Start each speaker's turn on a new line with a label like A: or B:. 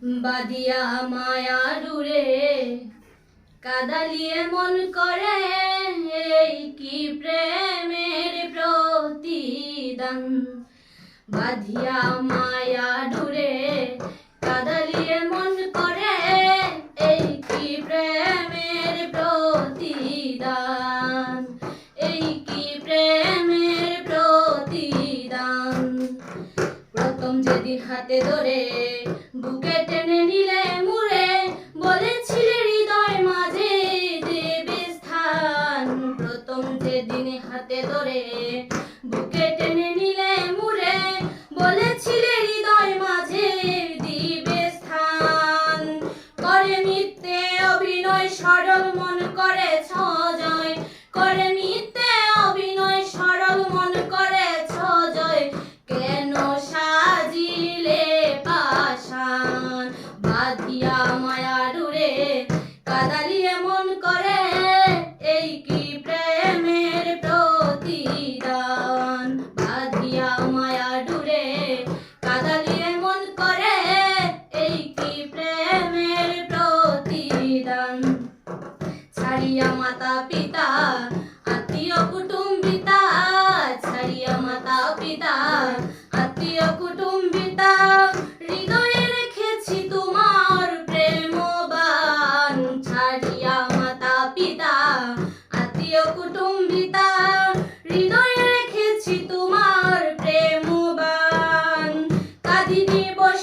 A: বাদিয়া মায়া ডুরে কাদালিয়ে মন করে, এই কি প্রেমের প্রতিদান? বাধিয়া মায়া ডুরে কাদালিয়ে মন করে, এই কি প্রেমের প্রতিদান? এই কি প্রেমের প্রতিদান? প্রথম যেদিন হাতে ধরে ধরে বুকে টেনে মাতা পিতা, আত্মীয় কুটুম্বিতা, ছাড়িয়া মাতা পিতা, আত্মীয় কুটুম্বিতা, হৃদয়ে রেখেছি তোমার প্রেমবান, ছাড়িয়া মাতা পিতা, আত্মীয় কুটুম্বিতা, হৃদয়ে রেখেছি তোমার প্রেমবান। কাদি দিবস